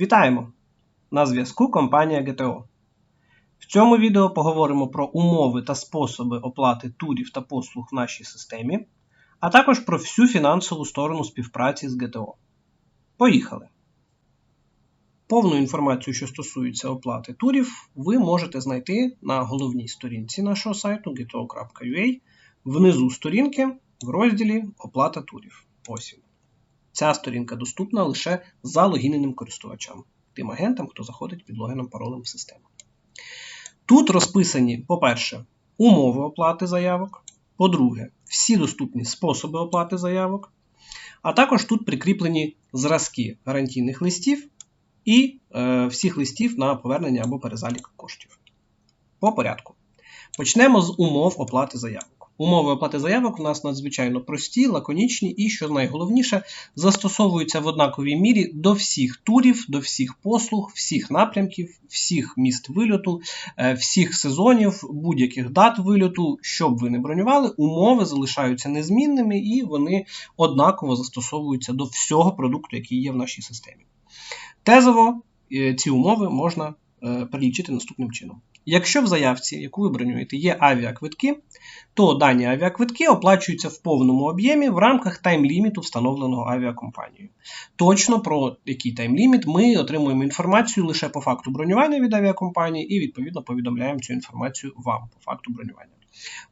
Вітаємо! На зв'язку компанія GTO. В цьому відео поговоримо про умови та способи оплати турів та послуг в нашій системі, а також про всю фінансову сторону співпраці з GTO. Поїхали! Повну інформацію, що стосується оплати турів, ви можете знайти на головній сторінці нашого сайту gto.ua внизу сторінки в розділі Оплата турів. Ось він. Ця сторінка доступна лише за логіненим користувачам, тим агентам, хто заходить під логіном паролем в систему. Тут розписані, по-перше, умови оплати заявок, по-друге, всі доступні способи оплати заявок, а також тут прикріплені зразки гарантійних листів і е, всіх листів на повернення або перезалік коштів. По порядку. Почнемо з умов оплати заявок. Умови оплати заявок у нас надзвичайно прості, лаконічні і, що найголовніше, застосовуються в однаковій мірі до всіх турів, до всіх послуг, всіх напрямків, всіх міст вильоту, е, всіх сезонів, будь-яких дат вильоту, щоб ви не бронювали, умови залишаються незмінними і вони однаково застосовуються до всього продукту, який є в нашій системі. Тезово е, ці умови можна е, перелічити наступним чином. Якщо в заявці, яку ви бронюєте, є авіаквитки, то дані авіаквитки оплачуються в повному об'ємі в рамках тайм-ліміту, встановленого авіакомпанією. Точно про який тайм-ліміт ми отримуємо інформацію лише по факту бронювання від авіакомпанії і, відповідно, повідомляємо цю інформацію вам по факту бронювання.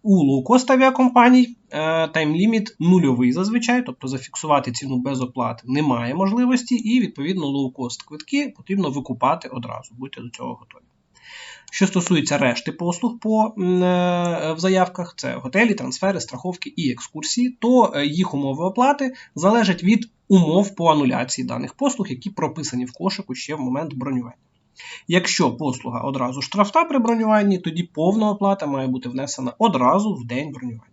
У лоукост авіакомпаній е, тайм-ліміт нульовий зазвичай, тобто зафіксувати ціну без оплати немає можливості, і, відповідно, лоукост квитки потрібно викупати одразу. Будьте до цього готові. Що стосується решти послуг по, е, в заявках, це готелі, трансфери, страховки і екскурсії, то е, їх умови оплати залежать від умов по ануляції даних послуг, які прописані в кошику ще в момент бронювання. Якщо послуга одразу штрафна при бронюванні, тоді повна оплата має бути внесена одразу в день бронювання.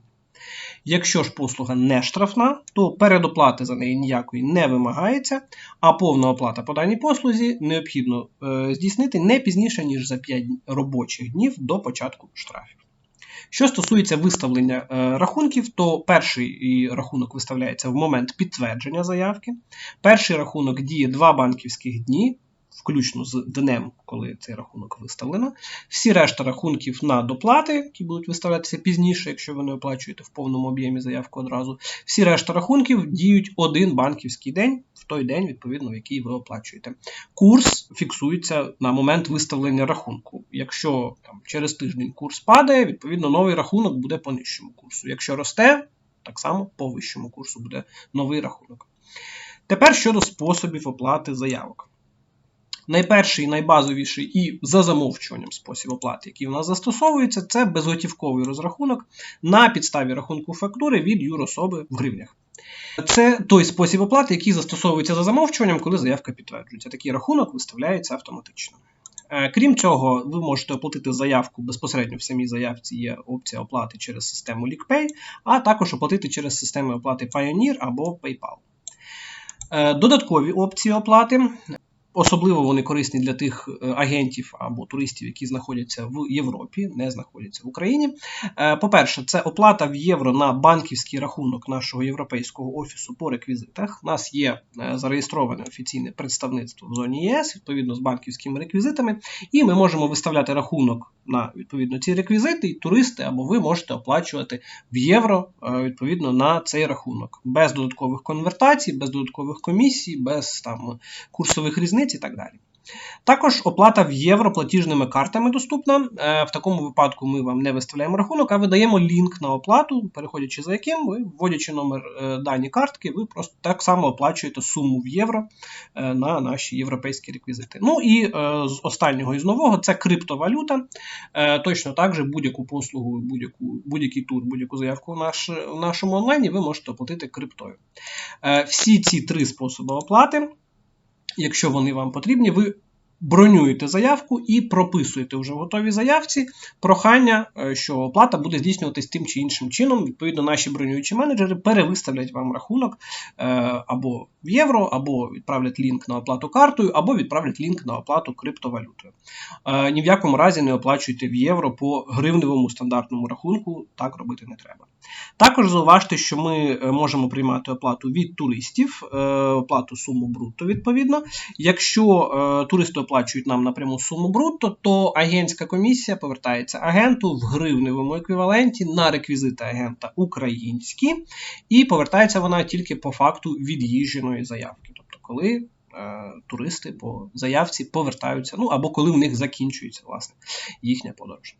Якщо ж послуга не штрафна, то передоплати за неї ніякої не вимагається, а повна оплата по даній послузі необхідно е, здійснити не пізніше, ніж за 5 робочих днів до початку штрафів. Що стосується виставлення е, рахунків, то перший рахунок виставляється в момент підтвердження заявки. Перший рахунок діє 2 банківських дні включно з днем, коли цей рахунок виставлено. Всі решта рахунків на доплати, які будуть виставлятися пізніше, якщо ви не оплачуєте в повному об'ємі заявку одразу. Всі решта рахунків діють один банківський день в той день, відповідно, в який ви оплачуєте. Курс фіксується на момент виставлення рахунку. Якщо там, через тиждень курс падає, відповідно новий рахунок буде по нижчому курсу. Якщо росте, так само по вищому курсу буде новий рахунок. Тепер щодо способів оплати заявок. Найперший, найбазовіший і за замовчуванням спосіб оплати, який у нас застосовується, це безготівковий розрахунок на підставі рахунку фактури від юрособи в гривнях. Це той спосіб оплати, який застосовується за замовчуванням, коли заявка підтверджується. Такий рахунок виставляється автоматично. Е, крім цього, ви можете оплатити заявку безпосередньо в самій заявці є опція оплати через систему LeakPay, а також оплатити через системи оплати Pioneer або PayPal. Е, додаткові опції оплати Особливо вони корисні для тих е, агентів або туристів, які знаходяться в Європі, не знаходяться в Україні. Е, по-перше, це оплата в євро на банківський рахунок нашого європейського офісу по реквізитах. У нас є е, зареєстроване офіційне представництво в зоні ЄС, відповідно з банківськими реквізитами, і ми можемо виставляти рахунок на відповідно ці реквізити, і туристи або ви можете оплачувати в євро відповідно на цей рахунок без додаткових конвертацій, без додаткових комісій, без там курсових різниць і так далі. Також оплата в євро платіжними картами доступна. Е, в такому випадку ми вам не виставляємо рахунок, а видаємо лінк на оплату, переходячи за яким, ви, вводячи номер е, дані картки, ви просто так само оплачуєте суму в євро е, на наші європейські реквізити. Ну і з останнього і з нового це криптовалюта. Точно так же будь-яку послугу, будь-яку, будь-який тур, будь-яку заявку в, в нашому онлайні ви можете оплатити криптою. Всі ці три способи оплати якщо вони вам потрібні, ви бронюєте заявку і прописуєте вже в готовій заявці прохання, е, що оплата буде здійснюватись тим чи іншим чином. Відповідно, наші бронюючі менеджери перевиставлять вам рахунок е, або в євро, або відправлять лінк на оплату картою, або відправлять лінк на оплату криптовалютою. Е, ні в якому разі не оплачуйте в євро по гривневому стандартному рахунку, так робити не треба. Також зауважте, що ми можемо приймати оплату від туристів, оплату суму брутто, відповідно. Якщо туристи оплачують нам напряму суму брутто, то агентська комісія повертається агенту в гривневому еквіваленті на реквізити агента українські, і повертається вона тільки по факту від'їждженої заявки. Тобто, коли туристи по заявці повертаються, ну або коли в них закінчується власне їхня подорож.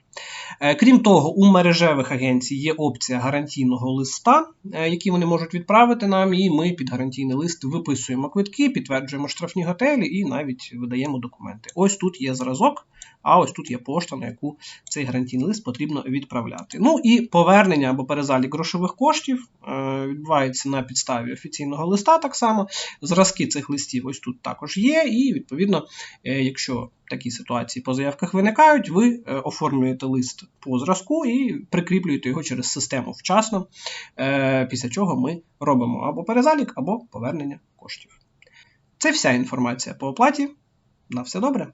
Е, Крім того, у мережевих агенцій є опція гарантійного листа, е, який вони можуть відправити нам, і ми під гарантійний лист виписуємо квитки, підтверджуємо штрафні готелі і навіть видаємо документи. Ось тут є зразок, а ось тут є пошта, на яку цей гарантійний лист потрібно відправляти. Ну і повернення або перезалік грошових коштів е, відбувається на підставі офіційного листа. Так само зразки цих листів ось тут також є, і відповідно, е, якщо такі ситуації по заявках виникають, ви е, оформлюєте лист по зразку і прикріплюєте його через систему вчасно, е, після чого ми робимо або перезалік, або повернення коштів. Це вся інформація по оплаті. На все добре.